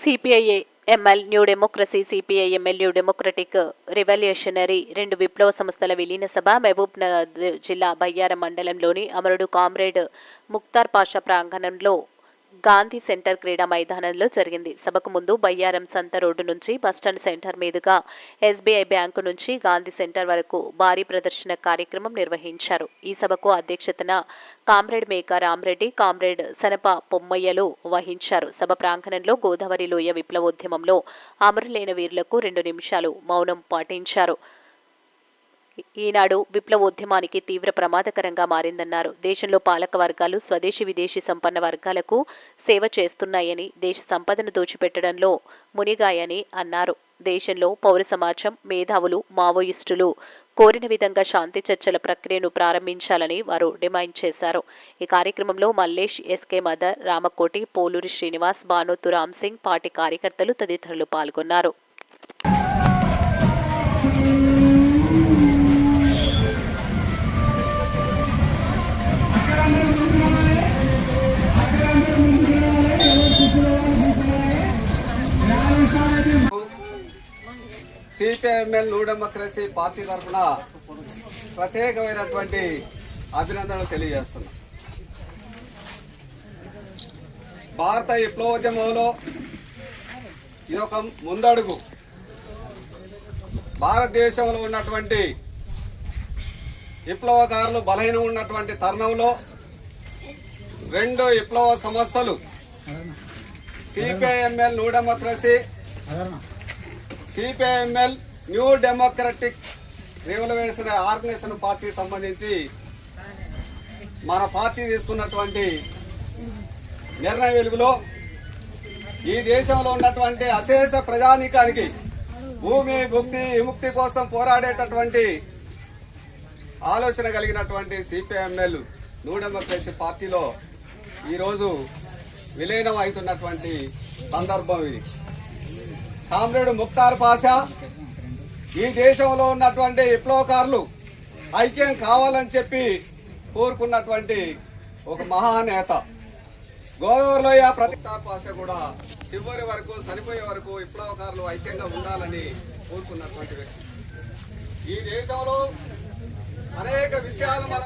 CPIA ML new democracy CPI ML new democratic revolutionary రెండు విప్లవ సంస్థల విలీన సభ మహబూబ్ నగర్ జిల్లా బయ్యారం మండలంలోని అమరుడు కామ్రేడ్ ముక్తార్ పాషా ప్రాంగణంలో గాంధీ సెంటర్ క్రీడా మైదానంలో జరిగింది. సభకు ముందు బయ్యారం సంత రోడ్డు నుంచి బస్టాండ్ సెంటర్ మీదుగా ఎస్బీఐ బ్యాంకు నుంచి గాంధీ సెంటర్ వరకు భారీ ప్రదర్శన కార్యక్రమం నిర్వహించారు. ఈ సభకు అధ్యక్షతన కామ్రేడ్ మేక రామ్రెడ్డి కామ్రేడ్ సనప పొమ్మయ్యలు వహించారు. సభ ప్రాంగణంలో గోదావరి లోయ విప్లవోద్యమంలో అమరులైన వీరులకు రెండు నిమిషాలు మౌనం పాటించారు. ఈనాడు విప్లవోద్యమానికి తీవ్ర ప్రమాదకరంగా మారిందన్నారు. దేశంలో పాలక వర్గాలు స్వదేశీ విదేశీ సంపన్న వర్గాలకు సేవ చేస్తున్నాయని దేశ సంపదను దోచిపెట్టడంలో మునిగాయని అన్నారు. దేశంలో పౌర సమాజం మేధావులు మావోయిస్టులు కోరిన విధంగా శాంతి చర్చల ప్రక్రియను ప్రారంభించాలని వారు డిమాండ్ చేశారు. ఈ కార్యక్రమంలో మల్లేష్ ఎస్కే మదర్ రామకోటి పోలూరి శ్రీనివాస్ భానోతు రామ్ సింగ్ పార్టీ కార్యకర్తలు తదితరులు పాల్గొన్నారు. సిపిఐఎంఎల్ న్యూ డెమోక్రసీ పార్టీ తరఫున ప్రత్యేకమైనటువంటి అభినందనలు తెలియజేస్తున్నాం. భారత విప్లవోద్యమంలో ఇది ఒక ముందడుగు. భారతదేశంలో ఉన్నటువంటి విప్లవకారులు బలహీనం ఉన్నటువంటి తరుణంలో రెండు విప్లవ సంస్థలు CPI ML new democracy CPI ML new democratic revolution organisation party సంబంధించి మన పార్టీ తీసుకున్నటువంటి నిర్ణయ వెలుగులో ఈ దేశంలో ఉన్నటువంటి అశేష ప్రజానీకానికి భూమి భుక్తి విముక్తి కోసం పోరాడేటటువంటి ఆలోచన కలిగినటువంటి సిపిఐఎంఎల్ న్యూ డెమోక్రసీ పార్టీలో ఈరోజు విలీనం అవుతున్నటువంటి సందర్భం ఇది. కామ్రేడ్ ముక్తార్ పాషా ఈ దేశంలో ఉన్నటువంటి విప్లవకారులు ఐక్యం కావాలని చెప్పి కోరుకున్నటువంటి ఒక మహానేత. గోదావరిలో ఆ ప్రతికార్ పాషా కూడా చివరి వరకు చనిపోయే వరకు విప్లవకారులు ఐక్యంగా ఉండాలని కోరుకున్నటువంటి వ్యక్తి. ఈ దేశంలో అనేక విషయాలు